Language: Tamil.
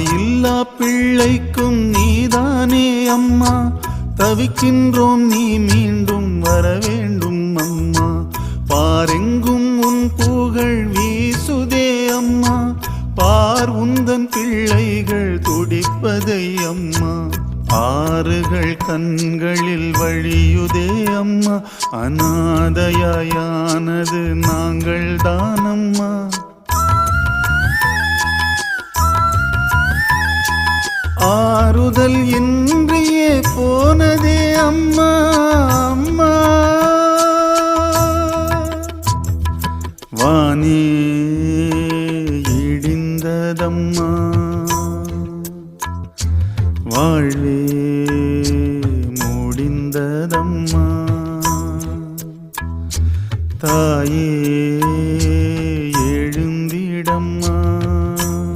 தாயில்லா பிள்ளைக்கும் நீதானே அம்மா. தவிக்கின்றோம் நீ மீண்டும் வர வேண்டும் அம்மா. பாரெங்கும் உன் புகழ் வீசுதே அம்மா. பார் உந்தன் பிள்ளைகள் துடிப்பதை அம்மா. ஆறுகள் கண்களில் வழியுதே அம்மா. அநாதையாயானது நாங்கள் தானம்மா முதல் இன்றியே போனதே அம்மா அம்மா. வானே இடிந்ததம்மா. வாழ்வே முடிந்ததம்மா. தாயே